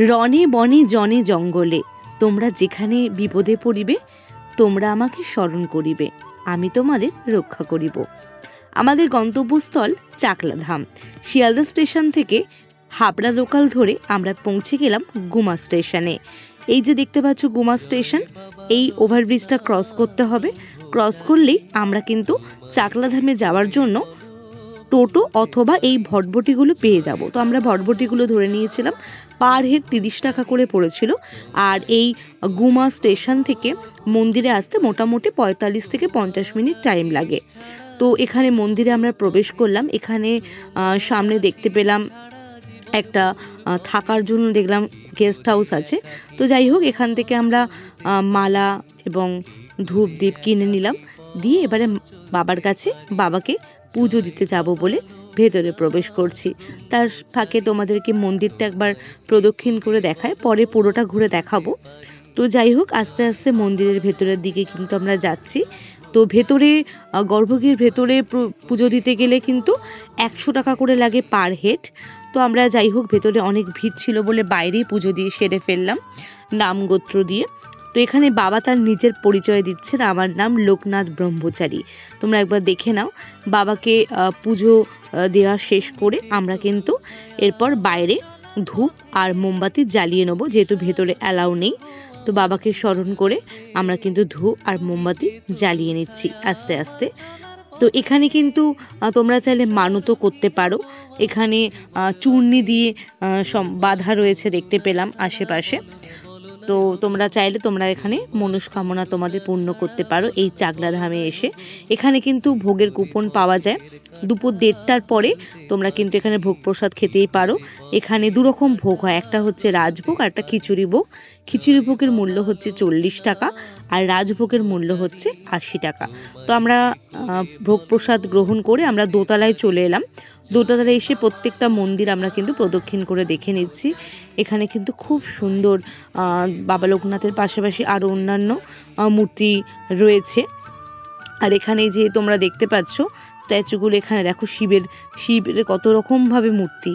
রনে, বনে, জনে জঙ্গলে। তোমরা যেখানে বিপদে পড়িবে, তোমরা আমাকে স্মরণ করিবে। আমি তোমাদের রক্ষা করিব। আমাদের গন্তব্যস্থল চাকলাধাম। শিয়ালদা স্টেশন থেকে হাবড়া লোকাল ধরে আমরা পৌঁছে গেলাম গুমা স্টেশনে। এই যে দেখতে পাচ্ছ গুমা স্টেশন, এই ওভারব্রিজটা ক্রস করতে হবে। ক্রস করলেই আমরা কিন্তু চাকলাধামে যাওয়ার জন্য টোটো অথবা এই ভটভটিগুলো পেয়ে যাব। তো আমরা ভটভটিগুলো ধরে নিয়েছিলাম। পার হেড তিরিশ টাকা করে পড়েছিল। আর এই গুমা স্টেশন থেকে মন্দিরে আসতে মোটামুটি পঁয়তাল্লিশ থেকে পঞ্চাশ মিনিট টাইম লাগে। তো এখানে মন্দিরে আমরা প্রবেশ করলাম। এখানে সামনে দেখতে পেলাম একটা থাকার জন্য দেখলাম গেস্ট হাউস আছে। তো যাই হোক, এখান থেকে আমরা মালা এবং ধূপ কিনে নিলাম। দিয়ে এবারে বাবার কাছে বাবাকে পুজো দিতে যাব বলে ভেতরে প্রবেশ করছি। তার ফাঁকে তোমাদেরকে মন্দিরটা একবার প্রদক্ষিণ করে দেখায়, পরে পুরোটা ঘুরে দেখাবো। তো যাই হোক, আস্তে আস্তে মন্দিরের ভেতরের দিকে কিন্তু আমরা যাচ্ছি। তো ভেতরে গর্ভগৃহের ভেতরে পুজো দিতে গেলে কিন্তু একশো টাকা করে লাগে পার হেড। তো আমরা যাই হোক, ভেতরে অনেক ভিড় ছিল বলে বাইরেই পুজো দিয়ে সেরে ফেললাম নাম গোত্র দিয়ে। তো এখানে বাবা তার নিজের পরিচয় দিচ্ছেন। আমার নাম লোকনাথ ব্রহ্মচারী। তোমরা একবার দেখে নাও, বাবাকে পুজো দেওয়া শেষ করে আমরা কিন্তু এরপর বাইরে ধূপ আর মোমবাতি জ্বালিয়ে নেব, যেহেতু ভেতরে অ্যালাউ নেই। তো বাবাকে স্মরণ করে আমরা কিন্তু ধূপ আর মোমবাতি জ্বালিয়ে নিচ্ছি আস্তে আস্তে। তো এখানে কিন্তু তোমরা চাইলে মানতও করতে পারো। এখানে চূর্ণি দিয়ে বাঁধা রয়েছে দেখতে পেলাম আশেপাশে। তো তোমরা চাইলে তোমরা এখানে মনস্কামনা তোমাদের পূর্ণ করতে পারো এই চাগলা ধামে এসে। এখানে কিন্তু ভোগের কুপন পাওয়া যায়। দুপুর দেড়টার পরে তোমরা কিন্তু এখানে ভোগ প্রসাদ খেতেই পারো। এখানে দুরকম ভোগ হয়। একটা হচ্ছে রাজভোগ আর একটা খিচুড়ি ভোগ। খিচুড়ি ভোগের মূল্য হচ্ছে চল্লিশ টাকা। আর রাজভোগের মূল্য হচ্ছে আশি টাকা। তো আমরা ভোগ প্রসাদ গ্রহণ করে আমরা দোতলায় চলে এলাম। দোতলায় এসে প্রত্যেকটা মন্দির আমরা কিন্তু প্রদক্ষিণ করে দেখে নিচ্ছি। এখানে কিন্তু খুব সুন্দর বাবা লোকনাথের পাশাপাশি আরও অন্যান্য মূর্তি রয়েছে। আর এখানে যে তোমরা দেখতে পাচ্ছ, স্ট্যাচুগুলো এখানে দেখো শিবের শিবের কত রকমভাবে মূর্তি।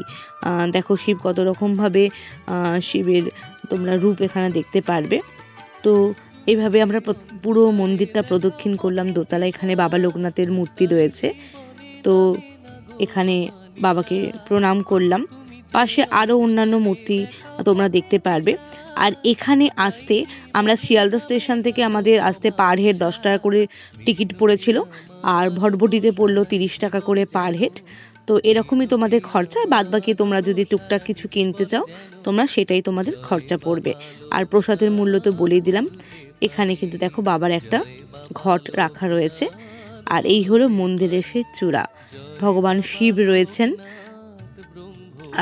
দেখো শিব কত রকমভাবে শিবের তোমরা রূপ এখানে দেখতে পারবে। তো এইভাবে আমরা পুরো মন্দিরটা প্রদক্ষিণ করলাম। দোতলা এখানে বাবা লোকনাথের মূর্তি রয়েছে। তো এখানে বাবাকে প্রণাম করলাম। পাশে আরও অন্যান্য মূর্তি তোমরা দেখতে পারবে। আর এখানে আসতে আমরা শিয়ালদা স্টেশন থেকে আমাদের আসতে পার হেড দশ টাকা করে টিকিট পড়েছিল। আর ভটভটিতে পড়ল তিরিশ টাকা করে পার হেড। তো এরকমই তোমাদের খরচা। বাদ বাকি তোমরা যদি টুকটাক কিছু কিনতে চাও, তোমরা সেটাই তোমাদের খরচা পড়বে। আর প্রসাদের মূল্য তো বলেই দিলাম। এখানে কিন্তু দেখো বাবার একটা ঘট রাখা রয়েছে। আর এই হলো মন্দিরের সেই চূড়া। ভগবান শিব রয়েছেন।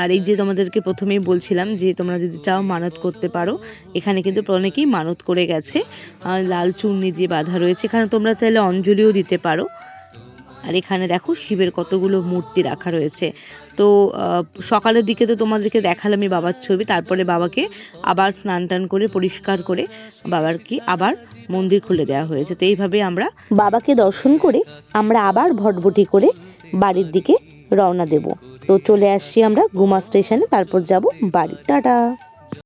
আর এই যে তোমাদেরকে প্রথমেই বলছিলাম যে তোমরা যদি চাও মানত করতে পারো, এখানে কিন্তু অনেকেই মানত করে গেছে। লাল চুন্নি দিয়ে বাঁধা রয়েছে। এখানে তোমরা চাইলে অঞ্জলিও দিতে পারো। আর এখানে দেখো শিবের কতগুলো মূর্তি রাখা রয়েছে। তো সকালের দিকে তো তোমাদেরকে দেখালামই বাবার ছবি, তারপরে বাবাকে আবার স্নান টান করে, পরিষ্কার করে বাবার কি আবার মন্দির খুলে দেওয়া হয়েছে। তো এইভাবে আমরা বাবাকে দর্শন করে আমরা আবার ভটভটি করে বাড়ির দিকে রওনা দেব। তো চলে আসছি আমরা গুমা স্টেশনে, তারপর যাব বাড়ি। টাটা!